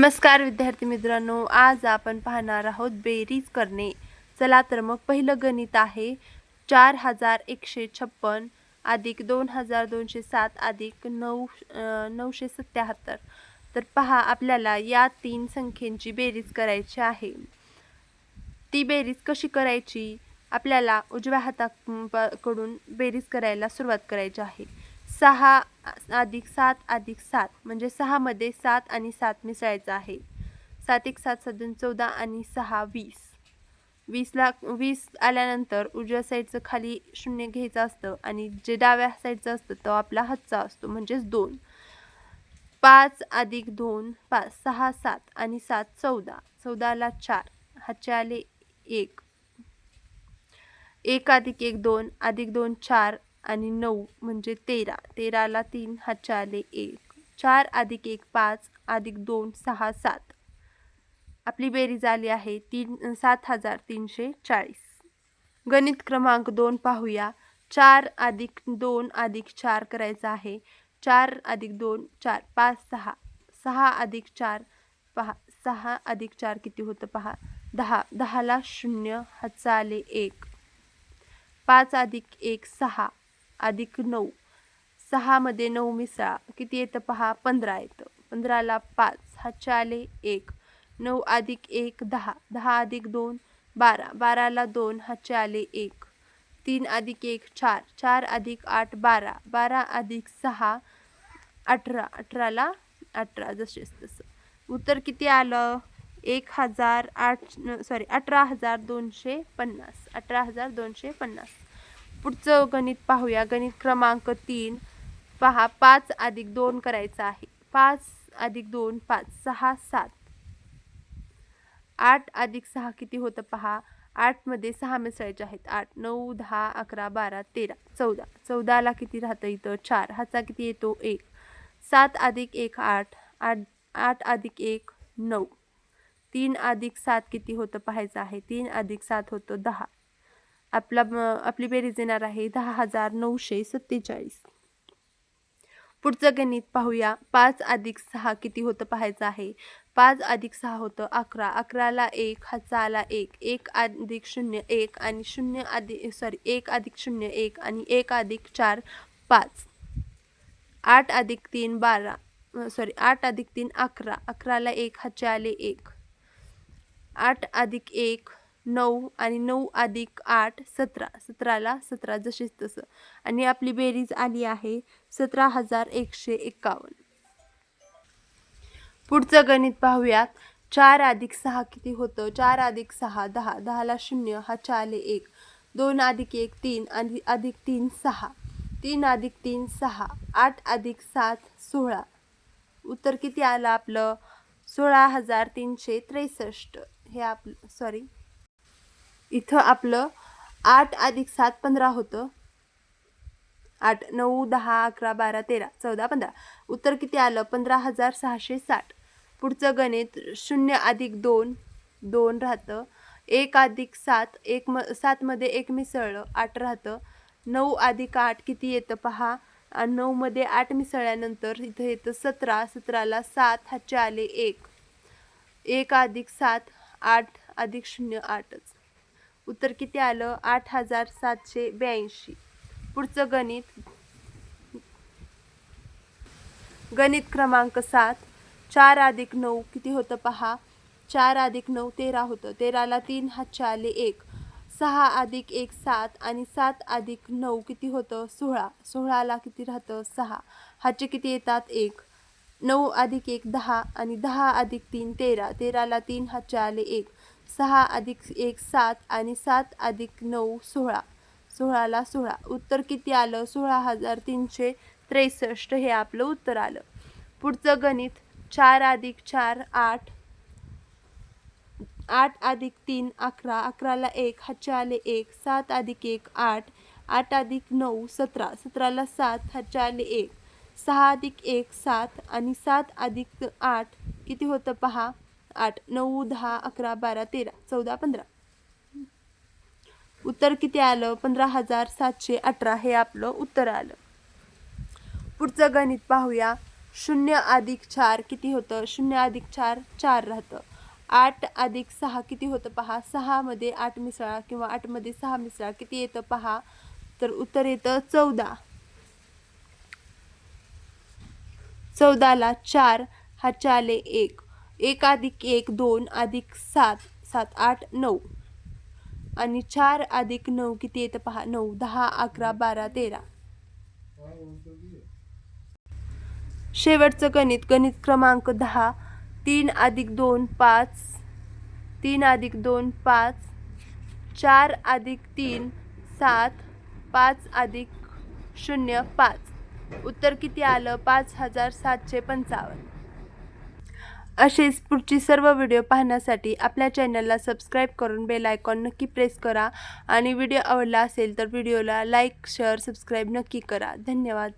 नमस्कार विद्यार्थी मित्रांनो आज आपण पाहणार आहोत बेरीज करणे. चला तर मग पहिलं गणित आहे. चार हजार एकशे छप्पन अधिक दोन हजार दोनशे सात अधिक नऊ नऊशे सत्याहत्तर. तर पहा आपल्याला या तीन संख्येची बेरीज करायची आहे. ती बेरीज कशी करायची? आपल्याला उजव्या हाताकडून बेरीज करायला सुरुवात करायची आहे. सहा अधिक सात अधिक सात. म्हणजे सहामध्ये सात आणि सात मिसळायचं आहे. सात एक सात सदन चौदा आणि सहा वीस. वीसला वीस आल्यानंतर उजव्या साईडचं खाली शून्य घ्यायचं असतं आणि जे डाव्या साईडचं असतं तो आपला हातचा असतो म्हणजेच दोन. पाच अधिक दोन पाच सहा सात आणि सात चौदा. चौदाला चार. हातचे आले एक. एक अधिक एक दोन अधिक दोन चार आणि नऊ म्हणजे तेरा. तेराला तीन हातचे एक. चार अधिक एक पाच अधिक दोन सहा सात. आपली बेरीज आली आहे तीन सात हजार तीनशे चाळीस. गणित क्रमांक दोन पाहूया. चार अधिक दोन अधिक चार करायचं आहे. चार अधिक दोन चार पाच सहा. सहा अधिक चार पहा सहा अधिक चार किती होतं पहा? दहा. दहाला शून्य हातचा एक. पाच अधिक एक सहा. अधिक नऊ. सहामध्ये नऊ मिसळा. किती येतं पहा? पंधरा येतं. पंधराला पाच. हातचे आले एक. नऊ अधिक एक दहा. दहा अधिक दोन बारा. बाराला दोन हातचे आले एक. तीन अधिक एक चार. चार अधिक आठ बारा. बारा अधिक सहा अठरा. अठराला अठरा. जसेच तसं उत्तर किती आलं? एक हजार आठ सॉरी अठरा हजार दोनशे पन्नास. अठरा हजार दोनशे पन्नास. पुढचं गणित पाहूया. गणित क्रमांक तीन. पहा पाच अधिक दोन करायचं आहे. पाच अधिक दोन पाच. सहा सात. आठ अधिक सहा किती होतं पहा? आठमध्ये सहा मिसळायचे आहेत. आठ नऊ दहा अकरा बारा तेरा चौदा. चौदाला किती राहतं इथं? चार. हाचा किती येतो? एक. सात अधिक एक आठ. आठ आठ अधिक एक नऊ. तीन अधिक सात किती होतं पाहायचं आहे? तीन अधिक सात होतं दहा. आपला आपली बेरीज येणार आहे दहा हजार नऊशे सत्तेचाळीस. पुढचं गणित पाहूया. पाच अधिक सहा किती होतं पाहायचं आहे? पाच अधिक सहा होतं अकरा. अकराला एक हाचा आला एक. एक अधिक शून्य एक आणि शून्य अधिक सॉरी एक अधिक शून्य एक आणि एक अधिक चार पाच. आठ अधिक तीन बारा. सॉरी आठ अधिक तीन अकरा. अकराला एक हाचे आले एक. आठ अधिक एक नऊ आणि नऊ अधिक आठ सतरा सतराला सतरा जशीच तसं. आणि आपली बेरीज आली आहे सतरा हजार एकशे एक्कावन्न पुढचं गणित पाहूयात. चार अधिक सहा किती होतं? चार अधिक सहा दहा. दहाला शून्य हा आले एक. दोन अधिक एक तीन. आणि अधिक तीन सहा. तीन अधिक तीन सहा. आठ अधिक सात सोळा. उत्तर किती आलं आपलं? सोळा हजार तीनशे त्रेसष्ट. हे आपलं सॉरी इथं आपलं आठ अधिक सात पंधरा होतं. आठ नऊ दहा अकरा बारा तेरा चौदा पंधरा. उत्तर किती आलं? पंधरा हजार सहाशे साठ. पुढचं गणित शून्य अधिक दोन दोन राहतं. एक अधिक सात एक म सातमध्ये एक मिसळलं आठ राहतं. नऊ अधिक आठ किती येतं पहा? आणि नऊमध्ये आठ मिसळल्यानंतर इथं येतं सतरा सतराला सात हातचे आले एक. एक अधिक सात आठ अधिक शून्य आठच. उत्तर किती आलं? आठ हजार सातशे ब्याऐंशी. पुढचं गणित. गणित क्रमांक सात. चार अधिक नऊ किती होतं पहा? चार अधिक नऊ तेरा होतं. तेराला तीन हातचे आले एक. सहा अधिक एक सात. आणि सात अधिक नऊ किती होतं? सोळा. सोळाला किती राहतं? सहा. हातचे किती येतात? एक. नऊ अधिक एक दहा आणि दहा अधिक तीन तेरा. तेराला तीन हातचे आले एक. सहा अधिक एक सात आणि सात अधिक नऊ सोळा. सोळाला सोळा. उत्तर किती आलं? सोळा हजार तीनशे त्रेसष्ट हे आपलं उत्तर आलं. पुढचं गणित. चार अधिक चार आठ. आठ अधिक तीन अकरा. अकराला एक हातचे आले एक. सात अधिक एक आठ. आठ अधिक नऊ सतरा. सतराला सात हातचे आले एक. सहा अधिक एक सात आणि सात अधिक आठ किती होतं पहा? आठ. नऊ दहा अकरा बारा तेरा चौदा पंधरा. उत्तर किती आलं? पंधरा हजार सातशे अठरा. हे आपलं उत्तर आलं. पुढचं गणित पाहूया. शून्य अधिक चार किती होतं? शून्य अधिक चार चार राहतं. आठ अधिक सहा किती होतं पहा? सहामध्ये आठ मिसळा किंवा आठमध्ये सहा मिसळा. किती येतं पहा? तर उत्तर येतं चौदा. चौदाला चार हा चाले एक. एक अधिक एक दोन अधिक सात सात आठ नऊ. आणि चार अधिक नऊ किती येतं पहा? नऊ दहा अकरा बारा तेरा. शेवटचं गणित. गणित क्रमांक दहा. तीन अधिक दोन पाच. तीन अधिक दोन पाच. चार अधिक तीन सात. पाच अधिक शून्य पाच. उत्तर किती आलं? पाच हजार सातशे पंचावन्न. असेच पुढची सर्व व्हिडिओ पाहण्यासाठी आपल्या चॅनलला सबस्क्राईब करून बेल आयकॉन नक्की प्रेस करा. आणि व्हिडिओ आवडला असेल तर व्हिडिओला लाईक शेअर सबस्क्राईब नक्की करा. धन्यवाद.